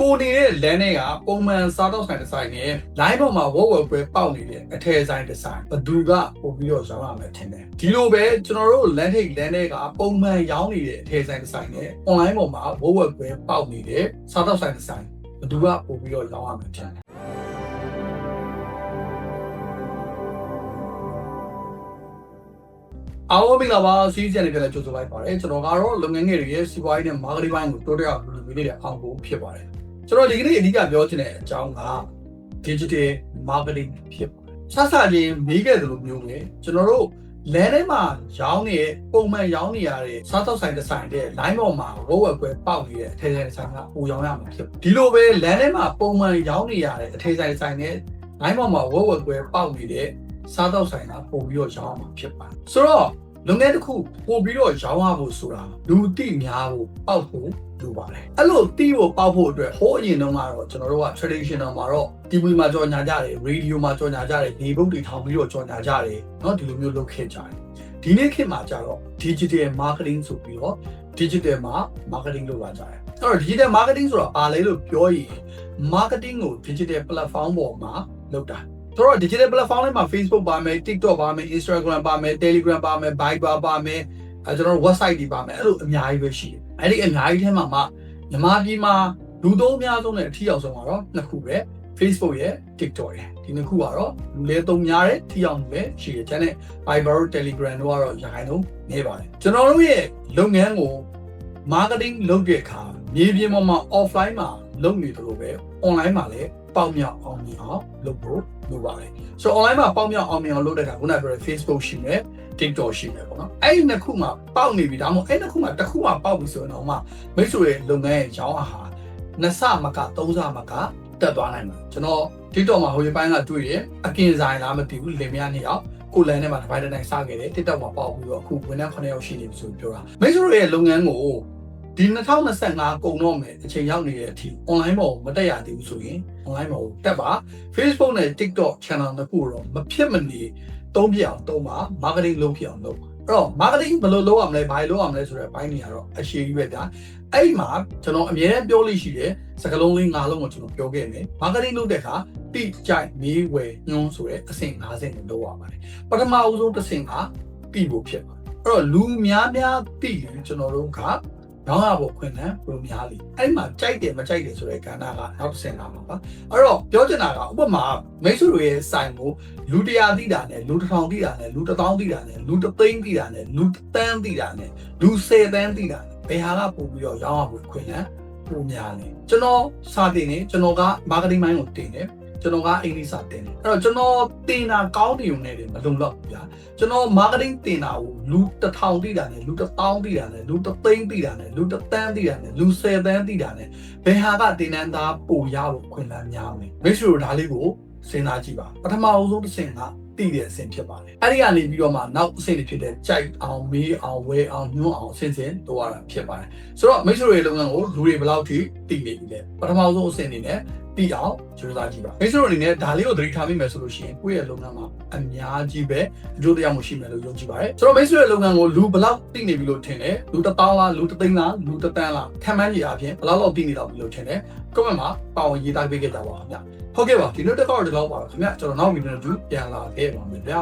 ကိုနေတဲ့လမ်းတွေကပုံမှန်စားတော့ဆိုင်ဒီဇိုင်းနဲ့ line ပေါ်မှာဝက်ဝက်ပွဲပေါက်နေတဲ့အထည်ဆိုင်ဒီဇိုင်းဘယ်သူကပို့ပြီးတော့ရောင်းရမယ်ထင်တယ်ဒီလိုပဲကျွန်တော်တို့ land take land တွေကပုံမှန်ရောင်းနေတဲ့အထည်ဆိုင်ဒီဇိုင်းနဲ့ online ပေါ်မှာဝက်ဝက်ပွဲပေါက်နေတဲ့စားတော့ဆိုင်ဒီဇိုင်းဘယ်သူကပို့ပြီးတော့ရောင်းရမယ်ထင်တယ်အားလုံးမင်္ဂလာပါစီးကျန်နေကြတဲ့ကြိုဆိုလိုက်ပါတယ်ကျွန်တော်ကတော့လုပ်ငန်းငယ်တွေရဲ့စီးပွားရေးနဲ့ marketing ဘိုင်းကိုတိုးတက်အောင်လုပ်ပေးနေတဲ့အောင်ကိုဖြစ်ပါတယ် ကျွန်တော်ဒီကနေ့အဓိကပြောချင်တဲ့အကြောင်းက digital marketing ဖြစ်ပါတယ်စစချင်းမေးခဲ့သလိုမျိုးပဲကျွန်တော်တို့လမ်းထဲမှာရောင်းနေတဲ့ပုံမှန်ရောင်းနေရတဲ့စားသောက်ဆိုင်တစ်ဆိုင်တဲ့ line ပေါ်မှာဝက်ဝက်ပွဲပေါက်နေတဲ့အထည်ဆိုင်ဆိုင်ကပူရောင်းရမှာဖြစ်ဒီလိုပဲလမ်းထဲမှာပုံမှန်ရောင်းနေရတဲ့အထည်ဆိုင်ဆိုင်နဲ့ line ပေါ်မှာဝက်ဝက်ပွဲပေါက်နေတဲ့စားသောက်ဆိုင်ကပုံပြီးတော့ရောင်းရမှာဖြစ်ပါတယ်ဆိုတော့ လုပ်ငန်းတစ်ခုပို့ပြီးတော့ရောင်းရဖို့ဆိုတာလူတိများဖို့ပေါက်ဖို့လိုပါတယ်အဲ့လိုတီးဖို့ပေါက်ဖို့အတွက်ဟိုးအရင်တုန်းကတော့ကျွန်တော်တို့က traditional မှာတော့ TV မှာကြော်ညာကြတယ် radio မှာကြော်ညာကြတယ်နေဘုတ်တွေထောင်ပြီးတော့ကြော်ညာကြတယ်เนาะဒီလိုမျိုးလုပ်ခဲ့ကြတယ်ဒီနေ့ခေတ်မှာကျတော့ digital marketing ဆိုပြီးတော့ digital မှာ marketing လုပ်လာကြတယ်အဲ့တော့ digital marketing ဆိုတာဘာလဲလို့ပြောရင် marketing ကို digital platform ပေါ်မှာလုပ်တာ ဆိုတော့ digital platform လေးမှာ Facebook ပါမယ် TikTok ပါမယ် Instagram ပါမယ် Telegram ပါမယ် Viber ပါမယ်အဲကျွန်တော်တို့ website တွေပါမယ်အဲ့လိုအများကြီးပဲရှိတယ်အဲ့ဒီအများကြီးထဲမှာမှမြန်မာပြည်မှာလူသုံးအများဆုံးနဲ့အထီအောင်ဆုံးကတော့နှစ်ခုပဲ Facebook ရဲ့ TikTok ရဲ့ဒီနှစ်ခုကတော့လူလဲသုံးများတဲ့ထီအောင်ပဲရှိတယ်ကျန်တဲ့ Viber Telegram တို့ကတော့ရခိုင်လုံးနေပါတယ်ကျွန်တော်တို့ရဲ့လုပ်ငန်းကို marketing လုပ်တဲ့အခါမြေပြင်ပေါ်မှာ offline မှာ လုပ်နေတယ်လို့ပဲ online မှာလည်းပေါက်မြောက်အောင်မြင်အောင်လုပ်ဖို့လိုပါတယ်ဆိုတော့ online မှာပေါက်မြောက်အောင်မြင်အောင်လုပ်တဲ့အခါခုနကပြောတဲ့ Facebook ရှိမယ် TikTok ရှိမယ်ပေါ့နော်အဲ့ဒီနှစ်ခုမှာပေါက်နေပြီဒါမှမဟုတ်အဲ့နှစ်ခုမှာတစ်ခုမှာပေါက်ပြီဆိုရင်တော့မှမိတ်ဆွေရဲ့လုပ်ငန်းရဲ့ရောင်းအားဟာနှစ်ဆမကသုံးဆမကတက်သွားနိုင်မှာကျွန်တော် TikTok မှာဟိုရပိုင်းကတွေ့တယ်အကင်ဆိုင်လားမသိဘူးလင်မယားနှစ်ယောက်ကိုလန်ထဲမှာတစ်ပိုင်းတစ်တိုင်းစခဲ့တယ် TikTok မှာပေါက်ပြီးတော့အခုဝန်ထမ်း9ယောက်ရှိနေပြီဆိုပြောတာမိတ်ဆွေရဲ့လုပ်ငန်းကို ဒီ2025ကုန်တော့မယ်အချိန်ရောက်နေတဲ့အထိ online ပေါ်မတက်ရသေးဘူးဆိုရင် online ပေါ်တက်ပါ Facebook နဲ့ TikTok channel တစ်ခုတော့မဖြစ်မနေသုံးပြအောင်သုံးပါ marketing လုပ်ပြအောင်လုပ်ပါအဲ့တော့ marketing ဘယ်လိုလုပ်ရမလဲဘာလုပ်ရမလဲဆိုတဲ့အပိုင်းတွေကတော့အရှိကြီးပဲဗျာအဲ့ဒီမှာကျွန်တော်အမြဲတမ်းပြောလို့ရှိတယ်စကားလုံးလေး၅လုံးကိုကျွန်တော်ပြောခဲ့မယ် marketing လုပ်တဲ့အခါတိကျိုက်မေးဝယ်ညွှန်းဆိုတဲ့အဆင့်၅ဆင့်ကိုလုပ်ရပါတယ်ပထမအဦးဆုံးတစ်ဆင့်ကပြီးဖို့ဖြစ်ပါတယ်အဲ့တော့လူများများတိရင်ကျွန်တော်တို့က နောင်ရဖို့ခွင့်လန်းဘယ်လိုများလဲအဲ့မှာကြိုက်တယ်မကြိုက်တယ်ဆိုတဲ့ကဏ္ဍကနောက်တစ်ဆင့်လာမှာပါအဲ့တော့ပြောချင်တာကဥပမာမိတ်ဆွေတွေရဲ့ဆိုင်ကိုလူတရာတိတာနဲ့လူတစ်ထောင်တိတာနဲ့လူတစ်သောင်းတိတာနဲ့လူတစ်သိန်းတိတာနဲ့လူတစ်သန်းတိတာနဲ့လူဆယ်သန်းတိတာနဲ့ဘယ်ဟာကပို့ပြီးတော့ရောင်းရဖို့ခွင့်လန်းပိုများလဲကျွန်တော်စာတင်နေကျွန်တော်က marketing mind ကိုတင်တယ် ကျွန်တော်ကအင်္ဂလိပ်စာတင်တယ်အဲ့တော့ကျွန်တော်တင်တာကောင်းတယ်ုံနဲ့မလုံလောက်ဘူးဗျာကျွန်တော် marketing တင်တာကိုလူတစ်ထောင်တိတာနဲ့လူတစ်သောင်းတိတာနဲ့လူတစ်သိန်းတိတာနဲ့လူတစ်သန်းတိတာနဲ့လူဆယ်သန်းတိတာနဲ့ဘယ်ဟာကတင်နန်းသားပိုရဖို့ခွင့်လန်းများမလဲမိတ်ဆွေတို့ဒါလေးကိုစဉ်းစားကြည့်ပါပထမအဦးဆုံးတစ်ဆင့်က တည်တဲ့အဆင့်ဖြစ်ပါတယ်အဲ့ဒီကနေပြီးတော့မှနောက်အဆင့်တွေဖြစ်တဲ့ကြိုက်အောင်မေးအောင်ဝဲအောင်ညွှန်းအောင်အဆင့်ဆင့်တော့ရတာဖြစ်ပါတယ်ဆိုတော့မိတ်ဆွေတွေလုပ်ငန်းကိုလူတွေဘယ်လောက်ထိတည်နေပြီလဲပထမဆုံးအဆင့်အနေနဲ့တည်အောင်ကြိုးစားကြည့်ပါမိတ်ဆွေတို့အနေနဲ့ဒါလေးကိုသတိထားမိမယ်ဆိုလို့ရှိရင်ကိုယ့်ရဲ့လုပ်ငန်းမှာအများကြီးပဲအကျိုးတရားမှုရှိမယ်လို့ယုံကြည်ပါတယ်ဆိုတော့မိတ်ဆွေရဲ့လုပ်ငန်းကိုလူဘယ်လောက်တည်နေပြီလို့ထင်လဲလူတစ်သောင်းလားလူတစ်သိန်းလားလူတစ်တန်းလားခံမှန်းကြည့်အပြင်ဘယ်လောက်လောက်တည်နေတော့ပြီလို့ထင်လဲ comment မှာပါဝင်ရေးသားပေးခဲ့ကြပါဦးခင်ဗျဟုတ်ကဲ့ပါဒီနေ့တက်တော့ဒီလောက်ပါတော့ခင်ဗျကျွန်တော်နောက်ဗီဒီယိုနဲ့တူပြန်လာခဲ့ပါမယ်ဗျာ